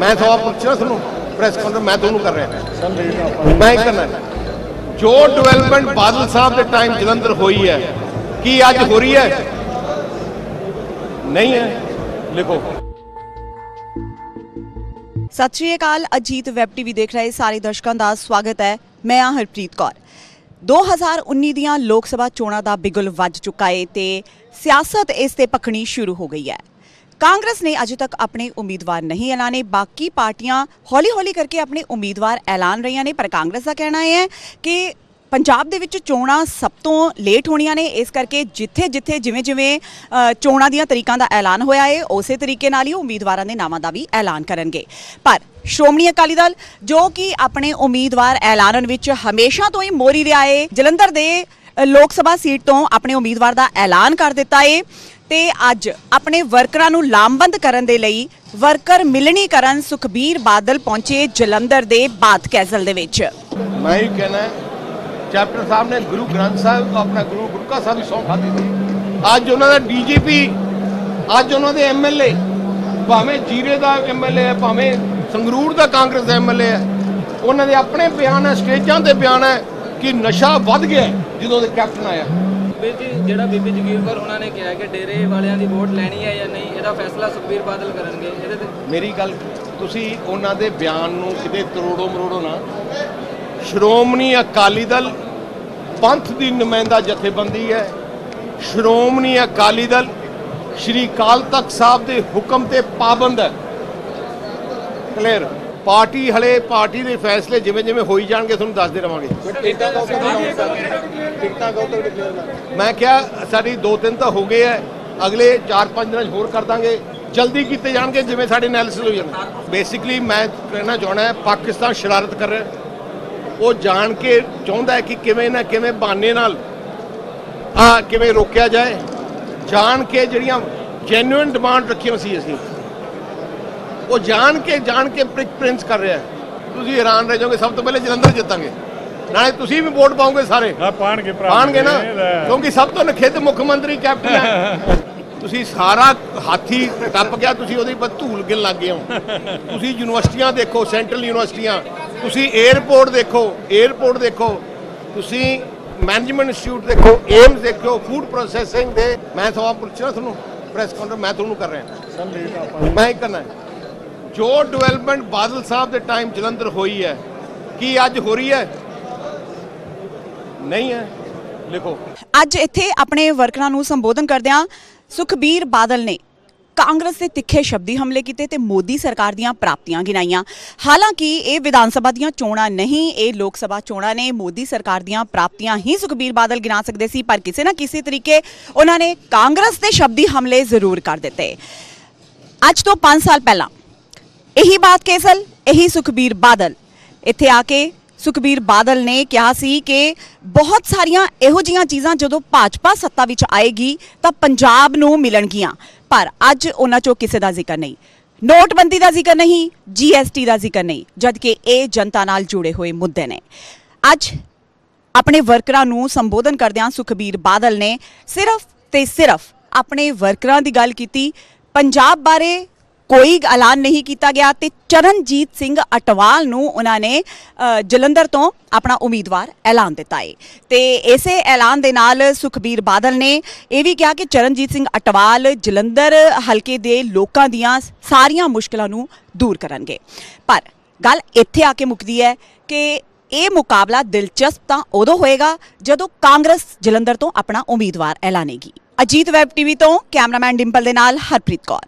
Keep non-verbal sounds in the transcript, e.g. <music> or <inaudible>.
ਮੈਂ ਸਵਾਲ ਪੁੱਛਿਆ ਤੁਹਾਨੂੰ ਪ੍ਰੈਸ ਕਾਨਫਰੰਸ ਮੈਂ ਤੁਹਾਨੂੰ ਕਰ ਰਿਹਾ। ਮੈਂ ਹੀ ਕਰਨਾ ਜੋ ਡਿਵੈਲਪਮੈਂਟ ਬਾਦਲ ਸਾਹਿਬ ਦੇ ਟਾਈਮ ਜਲੰਧਰ ਹੋਈ ਹੈ, ਕੀ ਅੱਜ ਹੋ ਰਹੀ ਹੈ? ਨਹੀਂ ਹੈ। ਲਿਖੋ। ਸਤਿ ਸ਼੍ਰੀ ਅਕਾਲ, ਅਜੀਤ ਵੈਬ ਟੀਵੀ ਦੇਖ ਰਹੇ ਸਾਰੇ ਦਰਸ਼ਕਾਂ ਦਾ ਸਵਾਗਤ ਹੈ। ਮੈਂ ਹਾਂ ਹਰਪ੍ਰੀਤ ਕੌਰ। 2019 ਦੀਆਂ ਲੋਕ ਸਭਾ ਚੋਣਾਂ ਦਾ ਬਿਗੁਲ ਵੱਜ ਚੁੱਕਾ ਏ ਤੇ ਸਿਆਸਤ ਇਸ ਤੇ ਪਖਣੀ ਸ਼ੁਰੂ ਹੋ ਗਈ ਹੈ। ਕਾਂਗਰਸ ਨੇ ਅਜੇ ਤੱਕ ਆਪਣੇ ਉਮੀਦਵਾਰ ਨਹੀਂ ਐਲਾਨੇ, ਬਾਕੀ ਪਾਰਟੀਆਂ ਹੌਲੀ-ਹੌਲੀ ਕਰਕੇ ਆਪਣੇ ਉਮੀਦਵਾਰ ਐਲਾਨ ਰਹੀਆਂ ਨੇ, ਪਰ ਕਾਂਗਰਸ ਦਾ ਕਹਿਣਾ ਇਹ ਹੈ ਕਿ ਪੰਜਾਬ ਦੇ ਵਿੱਚ ਚੋਣਾਂ ਸਭ ਤੋਂ ਲੇਟ ਹੋਣੀਆਂ ਨੇ, ਇਸ ਕਰਕੇ ਜਿੱਥੇ-ਜਿੱਥੇ, ਜਿਵੇਂ-ਜਿਵੇਂ ਚੋਣਾਂ ਦੀਆਂ ਤਰੀਕਾਂ ਦਾ ਐਲਾਨ ਹੋਇਆ ਹੈ ਉਸੇ ਤਰੀਕੇ ਨਾਲ ਹੀ ਉਮੀਦਵਾਰਾਂ ਦੇ ਨਾਵਾਂ ਦਾ ਵੀ ਐਲਾਨ ਕਰਨਗੇ। ਪਰ ਸ਼੍ਰੋਮਣੀ ਅਕਾਲੀ ਦਲ, ਜੋ ਕਿ ਆਪਣੇ ਉਮੀਦਵਾਰ ਐਲਾਨਣ ਵਿੱਚ ਹਮੇਸ਼ਾ ਤੋਂ ਹੀ ਮੋਰੀ ਰਿਹਾ ਹੈ ਜਲੰਧਰ ਦੇ ਲੋਕ ਸਭਾ ਸੀਟ ਤੋਂ ਆਪਣੇ ਉਮੀਦਵਾਰ ਦਾ ਐਲਾਨ ਕਰ ਦਿੱਤਾ ਹੈ ਤੇ ਅੱਜ ਆਪਣੇ ਵਰਕਰਾਂ ਨੂੰ ਲਾਮਬੰਦ ਕਰਨ ਦੇ ਲਈ ਵਰਕਰ ਮਿਲਣੀ ਕਰਨ ਸੁਖਬੀਰ ਬਾਦਲ ਪਹੁੰਚੇ ਜਲੰਧਰ ਦੇ ਬਾਤ ਕੈਸਲ ਦੇ ਵਿੱਚ। ਮੈਂ ਹੀ ਕਹਿਣਾ ਹੈ, ਸਾਹਿਬ ਨੇ ਗੁਰੂ ਗ੍ਰੰਥ ਸਾਹਿਬ ਆਪਣਾ ਗੁਰੂ ਗੁਰਕਾ ਸਾਹਿਬ ਦੀ ਸੌਂ ਖਾਦੀ ਅੱਜ ਉਹਨਾਂ ਦਾ ਡੀਜੀਪੀ ਅੱਜ ਉਹਨਾਂ ਦੇ ਐਮਐਲਏ ਭਾਵੇਂ ਜੀਰੇ ਦਾ ਐਮਐਲਏ ਹੈ ਭਾਵੇਂ ਸੰਗਰੂਰ ਦਾ ਕਾਂਗਰਸ ਦਾ ਐਮਐਲਏ ਹੈ ਉਹਨਾਂ ਦੇ ਆਪਣੇ ਬਿਆਨ ਹੈ ਸਟੇਜਾਂ ਤੇ ਬਿਆਨ ਹੈ ਕਿ ਨਸ਼ਾ ਵੱਧ ਗਿਆ ਜਦੋਂ ਦੇ ਕੈਪਟਨ ਆਇਆ। ਵੀਰ ਜੀ, ਜਿਹੜਾ ਬੀਬੀ ਜਗੀਰ ਕੌਰ ਉਹਨਾਂ ਨੇ ਕਿਹਾ ਕਿ ਡੇਰੇ ਵਾਲਿਆਂ ਦੀ ਵੋਟ ਲੈਣੀ ਹੈ ਜਾਂ ਨਹੀਂ, ਇਹਦਾ ਫੈਸਲਾ ਸੁਖਬੀਰ ਬਾਦਲ ਕਰਨਗੇ, ਇਹਦੇ ਤੇ ਮੇਰੀ ਗੱਲ, ਤੁਸੀਂ ਉਹਨਾਂ ਦੇ ਬਿਆਨ ਨੂੰ ਕਿਤੇ ਤਰੋੜੋ ਮਰੋੜੋ ਨਾ। ਸ਼੍ਰੋਮਣੀ ਅਕਾਲੀ ਦਲ ਪੰਥ ਦੀ ਨੁਮਾਇੰਦਾ ਜਥੇਬੰਦੀ ਹੈ। ਸ਼੍ਰੋਮਣੀ ਅਕਾਲੀ ਦਲ ਸ਼੍ਰੀ ਕਾਲ ਤਖਤ ਸਾਹਿਬ ਦੇ ਹੁਕਮ ਤੇ ਪਾਬੰਦ ਹੈ। ਕਲੀਅਰ ਪਾਰਟੀ ਹਲੇ ਪਾਰਟੀ ਦੇ ਫੈਸਲੇ ਜਿਵੇਂ ਜਿਵੇਂ ਹੋਈ ਜਾਣਗੇ ਤੁਹਾਨੂੰ ਦੱਸਦੇ ਰਵਾਂਗੇ। ਮੈਂ ਕਿਹਾ ਸਾਡੀ ਦੋ ਤਿੰਨ ਤਾਂ ਹੋ ਗਏ ਐ ਅਗਲੇ 4-5 ਦਿਨਾਂ 'ਚ ਹੋਰ ਕਰ ਦਾਂਗੇ। ਜਲਦੀ ਕੀਤੇ ਜਾਣਗੇ ਜਿਵੇਂ ਸਾਡੇ ਐਨਾਲਿਸਿਸ ਹੋ ਜਾਣ। ਬੇਸਿਕਲੀ ਮੈਂ ਕਹਿਣਾ ਚਾਹਣਾ ਹੈ ਪਾਕਿਸਤਾਨ ਸ਼ਰਾਰਤ ਕਰ ਰਿਹਾ। ਉਹ ਜਾਣ ਕੇ ਚਾਹੁੰਦਾ ਹੈ ਕਿ ਕਿਵੇਂ ਨਾ ਕਿਵੇਂ ਬਹਾਨੇ ਨਾਲ ਆ ਕਿਵੇਂ ਰੋਕਿਆ ਜਾਏ। ਜਾਣ ਕੇ ਜਿਹੜੀਆਂ ਜੈਨੂਇਨ ਡਿਮਾਂਡ ਰੱਖੀਆਂ ਸੀ ਅਸੀਂ। ਉਹ ਜਾਣ ਕੇ ਜਾਣ ਕੇ ਪ੍ਰਿਕ ਪ੍ਰਿੰਸ ਕਰ ਰਿਹਾ। ਤੁਸੀਂ ਹੈਰਾਨ ਰਹਿ ਜਾਓਗੇ ਸਭ ਤੋਂ ਪਹਿਲੇ ਜਲੰਧਰ ਜਿੱਤਾਂਗੇ। ਨਾਲੇ ਤੁਸੀਂ ਵੀ ਵੋਟ ਪਾਓਗੇ ਸਾਰੇ। ਹਾਂ ਪਾਣਗੇ ਭਰਾ। ਆਣਗੇ ਨਾ। ਕਿਉਂਕਿ ਸਭ ਤੋਂ ਨਖਿੱਧ ਮੁੱਖ ਮੰਤਰੀ ਕੈਪਟਨ ਹੈ। <laughs> ਤੁਸੀਂ ਸਾਰਾ ਹਾਥੀ ਟੱਪ ਗਿਆ ਤੁਸੀਂ ਉਹਦੇ ਪਰ ਧੂਲ ਗਿਣ ਲੱਗ ਗਏ ਹੋ। <laughs> ਤੁਸੀਂ ਯੂਨੀਵਰਸਿਟੀਆਂ ਦੇਖੋ ਸੈਂਟਰਲ ਯੂਨੀਵਰਸਿਟੀਆਂ। ਤੁਸੀਂ 에ਅਰਪੋਰਟ ਦੇਖੋ 에ਅਰਪੋਰਟ ਦੇਖੋ। ਤੁਸੀਂ ਮੈਨੇਜਮੈਂਟ ਇੰਸਟੀਚਿਊਟ ਦੇਖੋ ਏਮਸ ਦੇਖੋ ਫੂਡ ਪ੍ਰੋਸੈਸਿੰਗ ਦੇ। ਮੈਂ ਸਵਾਲ ਪੁੱਛਣਾ ਤੁਹਾਨੂੰ ਪ੍ਰੈਸ ਕਾਨਫਰੰਸ ਮੈਂ ਤੁਹਾਨੂੰ ਕਰ ਰਿਹਾ। ਮੈਂ ਹੀ ਕਰਨਾ ਹੈ। ਜੋ ਡਿਵੈਲਪਮੈਂਟ ਬਾਦਲ ਸਾਹਿਬ ਦੇ ਟਾਈਮ ਜਲੰਧਰ ਹੋਈ ਹੈ, ਕੀ ਅੱਜ ਹੋ ਰਹੀ ਹੈ? ਨਹੀਂ ਹੈ। ਲਿਖੋ। ਅੱਜ ਇੱਥੇ ਆਪਣੇ ਵਰਕਰਾਂ ਨੂੰ ਸੰਬੋਧਨ ਕਰਦਿਆਂ ਸੁਖਬੀਰ ਬਾਦਲ ਨੇ ਕਾਂਗਰਸ ਦੇ ਤਿੱਖੇ ਸ਼ਬਦੀ ਹਮਲੇ ਕੀਤੇ ਤੇ ਮੋਦੀ ਸਰਕਾਰ ਦੀਆਂ ਪ੍ਰਾਪਤੀਆਂ ਗਿਣਾਈਆਂ। ਹਾਲਾਂਕਿ ਇਹ ਵਿਧਾਨ ਸਭਾ ਦੀਆਂ ਚੋਣਾਂ ਨਹੀਂ, ਇਹ ਲੋਕ ਸਭਾ ਚੋਣਾਂ ਨੇ। ਮੋਦੀ ਸਰਕਾਰ ਦੀਆਂ ਪ੍ਰਾਪਤੀਆਂ ਹੀ ਸੁਖਬੀਰ ਬਾਦਲ ਗਿਣਾ ਸਕਦੇ ਸੀ, ਪਰ ਕਿਸੇ ਨਾ ਕਿਸੇ ਤਰੀਕੇ ਉਹਨਾਂ ਨੇ ਕਾਂਗਰਸ ਦੇ ਸ਼ਬਦੀ ਹਮਲੇ ਜ਼ਰੂਰ ਕਰ ਦਿੱਤੇ। ਅੱਜ ਤੋਂ 5 ਸਾਲ ਪਹਿਲਾਂ ਇਹੀ ਬਾਤ ਕੇਸਲ, ਇਹੀ ਸੁਖਬੀਰ ਬਾਦਲ। ਇੱਥੇ ਆ ਕੇ ਸੁਖਬੀਰ ਬਾਦਲ ਨੇ ਕਿਹਾ ਸੀ ਕਿ ਬਹੁਤ ਸਾਰੀਆਂ ਇਹੋ ਜੀਆਂ ਚੀਜ਼ਾਂ ਜਦੋਂ ਭਾਜਪਾ ਸੱਤਾ ਵਿੱਚ ਆਏਗੀ ਤਾਂ ਪੰਜਾਬ ਨੂੰ ਮਿਲਣਗੀਆਂ। ਪਰ ਅੱਜ ਉਹਨਾਂ ਚੋਂ ਕਿਸੇ ਦਾ ਜ਼ਿਕਰ ਨਹੀਂ। ਨੋਟਬੰਦੀ ਦਾ ਜ਼ਿਕਰ ਨਹੀਂ ਜੀਐਸਟੀ ਦਾ ਜ਼ਿਕਰ ਨਹੀਂ, ਜਦਕਿ ਇਹ ਜਨਤਾ ਨਾਲ ਜੁੜੇ ਹੋਏ ਮੁੱਦੇ ਨੇ। ਅੱਜ ਆਪਣੇ ਵਰਕਰਾਂ ਨੂੰ ਸੰਬੋਧਨ ਕਰਦਿਆਂ ਸੁਖਬੀਰ ਬਾਦਲ ਨੇ ਸਿਰਫ ਤੇ ਸਿਰਫ ਆਪਣੇ ਵਰਕਰਾਂ ਦੀ ਗੱਲ ਕੀਤੀ। ਪੰਜਾਬ ਬਾਰੇ ਕੋਈ ਐਲਾਨ ਨਹੀਂ ਕੀਤਾ ਗਿਆ ਤੇ ਚਰਨਜੀਤ ਸਿੰਘ ਅਟਵਾਲ ਨੂੰ ਉਹਨਾਂ ਨੇ ਜਲੰਧਰ ਤੋਂ ਆਪਣਾ ਉਮੀਦਵਾਰ ਐਲਾਨ ਦਿੱਤਾ ਹੈ ਤੇ ਇਸੇ ਐਲਾਨ ਦੇ ਨਾਲ ਸੁਖਬੀਰ ਬਾਦਲ ਨੇ ਇਹ ਵੀ ਕਿਹਾ ਕਿ ਚਰਨਜੀਤ ਸਿੰਘ ਅਟਵਾਲ ਜਲੰਧਰ ਹਲਕੇ ਦੇ ਲੋਕਾਂ ਦੀਆਂ ਸਾਰੀਆਂ ਮੁਸ਼ਕਲਾਂ ਨੂੰ ਦੂਰ ਕਰਨਗੇ। ਪਰ ਗੱਲ ਇੱਥੇ ਆ ਕੇ ਮੁੱਕਦੀ ਹੈ ਕਿ ਇਹ ਮੁਕਾਬਲਾ ਦਿਲਚਸਪ ਤਾਂ ਉਦੋਂ ਹੋਏਗਾ ਜਦੋਂ ਕਾਂਗਰਸ ਜਲੰਧਰ ਤੋਂ ਆਪਣਾ ਉਮੀਦਵਾਰ ਐਲਾਨੇਗੀ। ਅਜੀਤ ਵੈਬ ਟੀਵੀ ਤੋਂ ਕੈਮਰਾਮੈਨ ਡਿੰਪਲ ਦੇ ਨਾਲ ਹਰਪ੍ਰੀਤ ਕੌਰ।